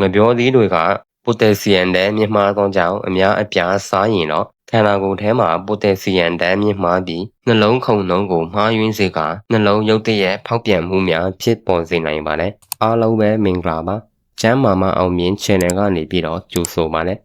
ငပြောသီးတွေကပိုတက်ဆီယမ်တဲ့မြင့်မားသောကြောင့်အများအပြားစားရင်တော့ခန္ဓာကိုယ်ထဲမှာပိုတက်ဆီယမ်တန်မြင့်မားပြီးနှလုံးခုန်နှုံးကိုမှားယွင်းစေကနှလုံးရုပ်တရက်ဖောက်ပြန်မှုများဖြစ်ပေါ်စေနိုင်ပါတယ်အားလုံးပဲမင်္ဂလာပါကျမ်းမာမအောင်မြင် channel ကနေပြီးတော့ကြိုဆိုပါနဲ့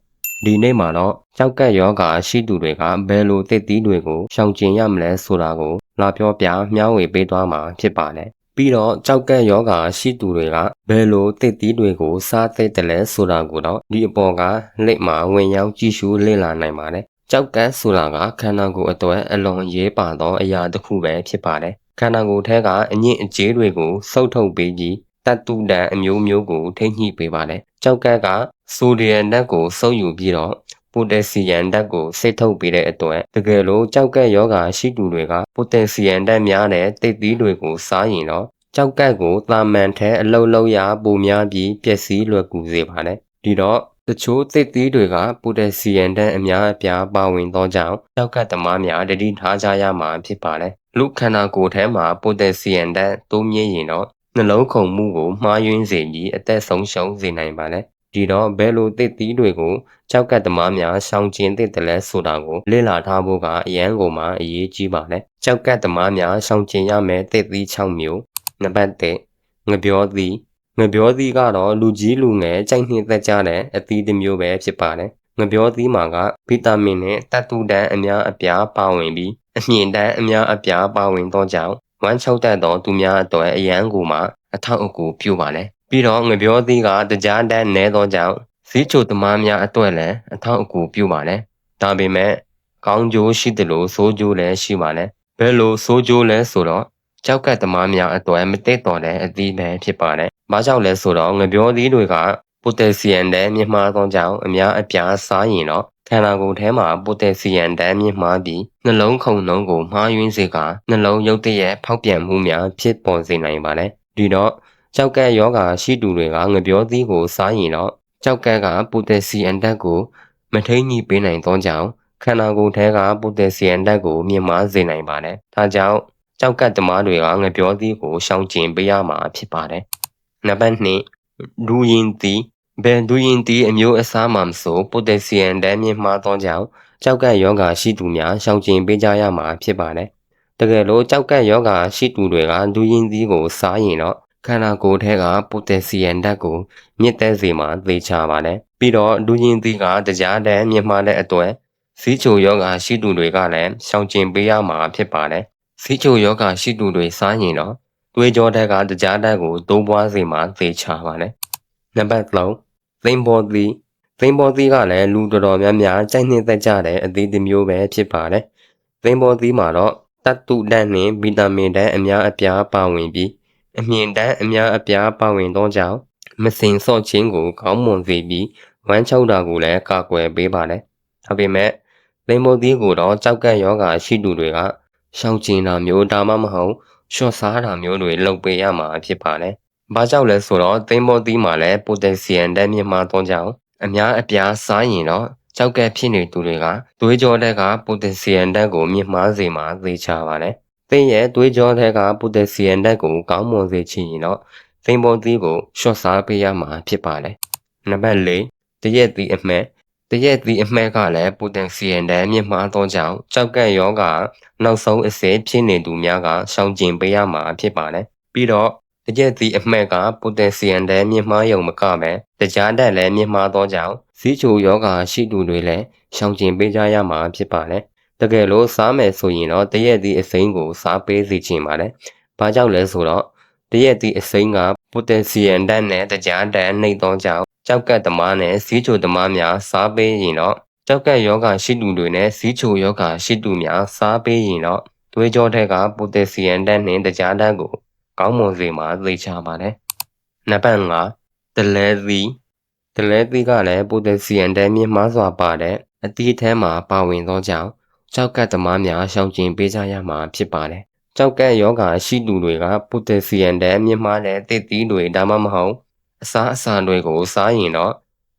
ဒီနေ့မှာတော့ကြောက်ကက်ယောဂါရှိသူတွေကဘယ်လိုသစ်သီးတွေကိုရှောင်ကျဉ်ရမလဲဆိုတာကိုလာပြောပြမျှဝေပေးသွားမှာဖြစ်ပါတယ် ပြီးတော့ကြောက်ကက်ယောဂါရှိသူတွေကဘယ်လိုသစ်သီးတွေကိုစားသင့်တယ်လဲဆိုတာကိုတော့ဒီအပေါ်ကလက်မှာဝင်ရောက်ကြည့်ရှုလေ့လာနိုင်ပါတယ်ကြောက်ကက်ဆိုတာကခန္ဓာကိုယ်အတွက်အလွန်အရေးပါသောအရာတစ်ခုပဲဖြစ်ပါတယ်ခန္ဓာကိုယ်ထဲကအညစ်အကြေးတွေကိုစုပ်ထုတ်ပေးပြီးတတ်တူတန်အမျိုးမျိုးကိုထိညှိပေးပါတယ်ကြောက်ကက်ကဆိုဒီယမ်ဓာတ်ကိုစုပ်ယူပြီးတော့ ပိုတက်ဆီယမ်ဓာတ်ကိုစိတ်ထုတ်ပေးတဲ့အတွက်တကယ်လို့ကြောက်ကက်ယောဂါရှိသူတွေကပိုတက်ဆီယမ်ဓာတ်များတဲ့တိတ်သီးတွေကိုစားရင်တော့ကြောက်ကက်ကိုတာမန်ထဲအလုံးလုံးရပိုများပြီးပျက်စီးလွယ်ကူစေပါတယ်ဒီတော့တချို့သစ်သီးတွေကပိုတက်ဆီယမ်ဓာတ်အများအပြားပါဝင်သောကြောင့်ကြောက်ကက်သမားများတတိထားကြရမှာဖြစ်ပါတယ်လူခန္ဓာကိုယ်ထဲမှာပိုတက်ဆီယမ်ဓာတ်တိုးမြင့်ရင်တော့နှလုံးခုန်မှုကိုမှားယွင်းစေပြီးအသက်ဆုံးရှုံးစေနိုင်ပါတယ် ဒီတော့ဘယ်လိုသစ်သီးတွေကိုကြောက်ကတ်သမားများရှောင်ကျဉ်သင့်တယ်လဲဆိုတာကိုလေ့လာထားဖို့ကအရန်ကိုမှအရေးကြီးပါတယ်ကြောက်ကတ်သမားများရှောင်ကျဉ်ရမယ့်သစ်သီး6မျိုးနံပါတ်1ငပြောသီးငပြောသီးကတော့လူကြီးလူငယ်ကြိုက်နှစ်သက်ကြတဲ့အသီးတစ်မျိုးပဲဖြစ်ပါတယ်ငပြောသီးမှာကဗီတာမင်နဲ့တပ်တူတန်အများအပြားပါဝင်ပြီးအမြင့်တန်းအများအပြားပါဝင်သောကြောင့်ဝမ်းချုပ်တတ်သောသူများအတွက်အရန်ကိုမှအထောက်အကူပြုပါတယ် ပြီးတော့ငပြောသီးကတကြားတန်းနဲသောကြောင့်ဈေးချိုသမားများအတွက်လည်းအထောက်အကူပြုပါတယ်ဒါပေမဲ့ကောင်းကျိုးရှိတယ်လို့ဆိုးကျိုးလည်းရှိပါတယ်ဘယ်လိုဆိုးကျိုးလဲဆိုတော့ကြောက်ကတ်သမားများအတွက်မသိတော်တဲ့အသီးပဲဖြစ်ပါတယ်။ဘာကြောင့်လဲဆိုတော့ငပြောသီးတွေကပိုတက်ဆီယမ်တန်မြင့်မားသောကြောင့်အများအပြားစားရင်တော့ခန္ဓာကိုယ်ထဲမှာပိုတက်ဆီယမ်တန်မြင့်မားပြီးနှလုံးခုန်နှုံးကိုမှားယွင်းစေကနှလုံးရုပ်တရက်ဖောက်ပြန်မှုများဖြစ်ပေါ်စေနိုင်ပါတယ်။ဒီတော့ ကြောက်ကက်ယောဂါရှိသူတွေကငပြောသီးကိုစားရင်တော့ကြောက်ကက်ကပိုတက်ဆီယမ်ဓာတ်ကိုမထိန်ညှိပေးနိုင်သောကြောင့်ခန္ဓာကိုယ်ထဲကပိုတက်ဆီယမ်ဓာတ်ကိုမြင့်မားစေနိုင်ပါတယ်။ဒါကြောင့်ကြောက်ကတ်သမားတွေကငပြောသီးကိုရှောင်ကျဉ်ပေးရမှာဖြစ်ပါတယ်။နံပါတ်2ဒူရင်သီးဘယ်ဒူရင်သီးအမျိုးအစားမှမဆိုပိုတက်ဆီယမ်ဓာတ်မြင့်မားသောကြောင့်ကြောက်ကတ်ယောဂါရှိသူများရှောင်ကျဉ်ပေးကြရမှာဖြစ်ပါတယ်။တကယ်လို့ကြောက်ကတ်ယောဂါရှိသူတွေကဒူရင်သီးကိုစားရင်တော့ ခန္ဓာကိုယ်ထဲကပိုတက်ဆီယမ်ဓာတ်ကိုမြင့်တက်စေမှာသေချာပါတယ်ပြီးတော့ဒူးရင်သီးကတရားတည်းမြင့်မားတဲ့အတွက်စီးချိုယောဂရှိသူတွေကလည်းရှောင်ကျဉ်ပေးရမှာဖြစ်ပါတယ်စီးချိုယောဂရှိသူတွေစားရင်တော့သွေးကြောဓာတ်ကတရားဓာတ်ကိုတိုးပွားစေမှာသေချာပါတယ်နံပါတ်3သိမ့်ပေါ်သီးသိမ့်ပေါ်သီးကလည်းလူတော်တော်များများကြိုက်နှစ်သက်ကြတဲ့အသီးတစ်မျိုးပဲဖြစ်ပါတယ်သိမ့်ပေါ်သီးမှာတော့တတ်တုဓာတ်နဲ့ဗီတာမင်ဓာတ်အများအပြားပါဝင်ပြီး အမြင့်တန်းအများအပြားပါဝင်သောကြောင့်မစင်ဆော့ခြင်းကိုကောင်းမွန်စေပြီးဝမ်းချုပ်တာကိုလည်းကာကွယ်ပေးပါတယ်။ဒါပေမဲ့လိမ္မောသီးကိုတော့ကြောက်ကန့်ယောဂါရှိသူတွေကရှောင်ကျဉ်တာမျိုးဒါမှမဟုတ်ရှော့စားတာမျိုးတွေလုပ်ပေးရမှာဖြစ်ပါတယ်။ဘာကြောင့်လဲဆိုတော့သိမ္မောသီးမှာလည်းပိုတက်ဆီယမ်ဓာတ်မြင့်မားသောကြောင့်အများအပြားစားရင်တော့ကြောက်ကက်ဖြစ်နေသူတွေကသွေးကြောတက်ကပိုတက်ဆီယမ်ဓာတ်ကိုမြင့်မားစေမှာသိချပါတယ် သင်ရဲ့သွေးကြောထဲကပိုတက်ဆီယမ်ဓာတ်ကိုကောင်းမွန်စေချင်ရင်တော့သင်ပေါ်သီးကိုရှော့စားပေးရမှာဖြစ်ပါတယ်။နံပါတ်၄တရက်သီးအမှတ်တရက်သီးအမှတ်ကလည်းပိုတက်ဆီယမ်ဓာတ်မြင့်မားသောကြောင့်ကြောက်ကန့်ယောဂနောက်ဆုံးအစစ်ဖြစ်နေသူများကရှောင်ကျဉ်ပေးရမှာဖြစ်ပါတယ်။ပြီးတော့တရက်သီးအမှတ်ကပိုတက်ဆီယမ်ဓာတ်မြင့်မားရုံမကပဲတရားဓာတ်လည်းမြင့်မားသောကြောင့်စီးချိုယောဂရှိသူတွေလည်းရှောင်ကျဉ်ပေးကြရမှာဖြစ်ပါတယ်။ တကယ်လို့စားမယ်ဆိုရင်တော့တရက်သည့်အစိမ်းကိုစားပေးစီချင်ပါတယ်။ဘာကြောင့်လဲဆိုတော့တရက်သည့်အစိမ်းကပိုတက်ဆီယမ်ဓာတ်နဲ့တကြားဓာတ်နှိပ်သောကြောင့်ကြောက်ကတ်သမားနဲ့စီးချိုသမားများစားပေးရင်တော့ကြောက်ကတ်ယောဂရှိသူတွေနဲ့စီးချိုယောဂရှိသူများစားပေးရင်တော့သွေးကြောထက်ကပိုတက်ဆီယမ်ဓာတ်နဲ့တကြားဓာတ်ကိုကောင်းမွန်စေမှာသိချပါတယ်။နံပါတ်5တလဲသီးတလဲသီးကလည်းပိုတက်ဆီယမ်ဓာတ်မြင့်မားစွာပါတဲ့အသီးထဲမှာပါဝင်သောကြောင့် ကြောက်ကတ်သမားများရှောင်ကျဉ်ပေးကြရမှာဖြစ်ပါတယ်။ကြောက်ကတ်ယောဂါရှိသူတွေကပိုတက်ဆီယမ်တဲ့မြင့်မားတဲ့သစ်သီးတွေဒါမှမဟုတ်အစားအစာတွေကိုစားရင်တော့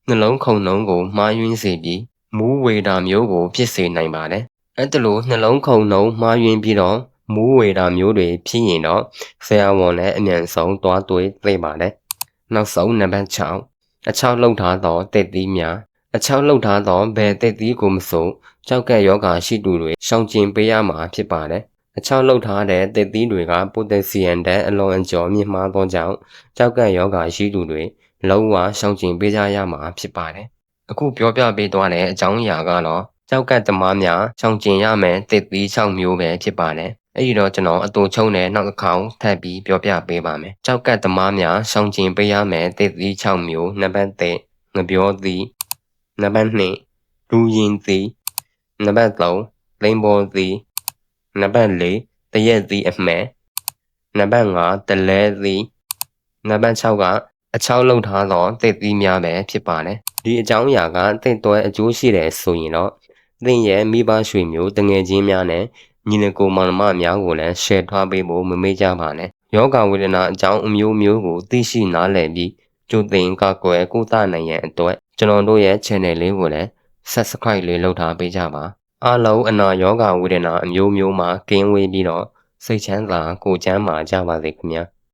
နှလုံးခုန်နှုံးကိုမှားယွင်းစေပြီးမူးဝေတာမျိုးကိုဖြစ်စေနိုင်ပါတယ်။အဲ့ဒါလိုနှလုံးခုန်နှုံးမှားယွင်းပြီးတော့မူးဝေတာမျိုးတွေဖြစ်ရင်တော့ဆရာဝန်နဲ့အမြန်ဆုံးတွားတွေ့သိပါတယ်။နောက်ဆုံးနံပါတ်6အချောက်လှုပ်ထားသောတက်သီးများ အချောက်လှုပ်ထားသောဘယ်တက်သီးကိုမဆိုကြောက်ကက်ယောဂါရှိသူတွေရှောင်ကျဉ်ပေးရမှာဖြစ်ပါတယ်အချောက်လှုပ်ထားတဲ့တက်သီးတွေကပိုတက်ဆီယမ်တဲ့အလွန်အကျော်မြင့်မားသောကြောင့်ကြောက်ကက်ယောဂါရှိသူတွေလုံးဝရှောင်ကျဉ်ပေးကြရမှာဖြစ်ပါတယ်အခုပြောပြပေးသွားတဲ့အကြောင်းအရာကတော့ကြောက်ကက်သမားများရှောင်ကျဉ်ရမယ်တက်သီး6မျိုးပဲဖြစ်ပါတယ်အဲ့ဒီတော့ကျွန်တော်အတူချုံနဲ့နောက်တစ်ခေါက်ထပ်ပြီးပြောပြပေးပါမယ်။ကြောက်ကတ်သမားများရှောင်ကျင်ပေးရမယ်တစ်သီး6မျိုးနံပါတ်1ငပြောသီး နံပါတ်2လူရင်သီးနံပါတ်3လိန်ပေါ်သီးနံပါတ်4တရက်သီးအမှဲနံပါတ်5တလဲသီးနံပါတ်6ကအချောက်လုံထားသောတစ်သီးများပဲဖြစ်ပါတယ်။ဒီအကြောင်းအရာကတစ်တွဲအကျိုးရှိတယ်ဆိုရင်တော့သင်ရဲ့မိဘရွှေမျိုးတငယ်ချင်းများနဲ့ညီနကိုမောင်နှမများကိုလည်း share ထားပေးဖို့မမေ့ကြပါနဲ့ယောဂဝေဒနာအကြောင်းအမျိုးမျိုးကိုသိရှိနားလည်ပြီးကြိုတင်ကာကွယ်ကုသနိုင်ရန်အတွက် ကျွန်တော်တို့ရဲ့ channel လေးကိုလည်း subscribe လေးလုပ်ထားပေးကြပါအားလုံးအနာယောဂဝေဒနာအမျိုးမျိုးမှာကင်းဝေးပြီးတော့စိတ်ချမ်းသာကိုယ်ချမ်းသာကြပါစေခင်ဗျာ